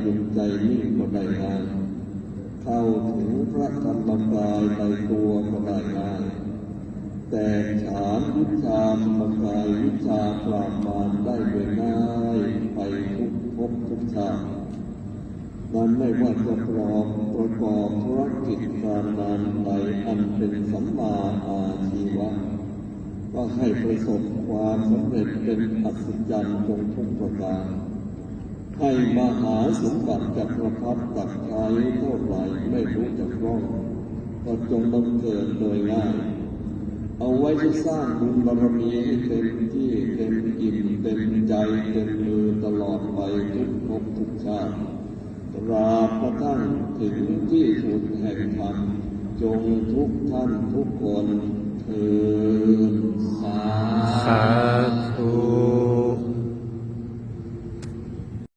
หยุดใจนิ่งก็ได้ง่ายเข้าถึงพระธรรมกายในตัวก็ได้ง่ายแต่ฉานวิชาธรรมกายวิชาปราบมารได้โดยง่ายไปทุกภพทุกชาตินั้นไม่ว่าจะปรอบประกอบธุรกิจการงานใดอันเป็นสัมมาอาชีวะก็ให้ประสบความสำเร็จเป็นอัศจรรย์จงทุกประการ ให้มหาสมบัติจักรพรรดิตักใช้เท่าไหร่ไม่รู้จักร่องก็จงบังเกิดโดยง่าย เอาไว้จะสร้างบุญบารมีให้เต็มที่เต็มอิ่มเต็มใจเต็มมือตลอดไปทุกภพทุกชาติตราบกระทั่งถึงที่สุดแห่งธรรมจงทุกท่านทุกคนเถิด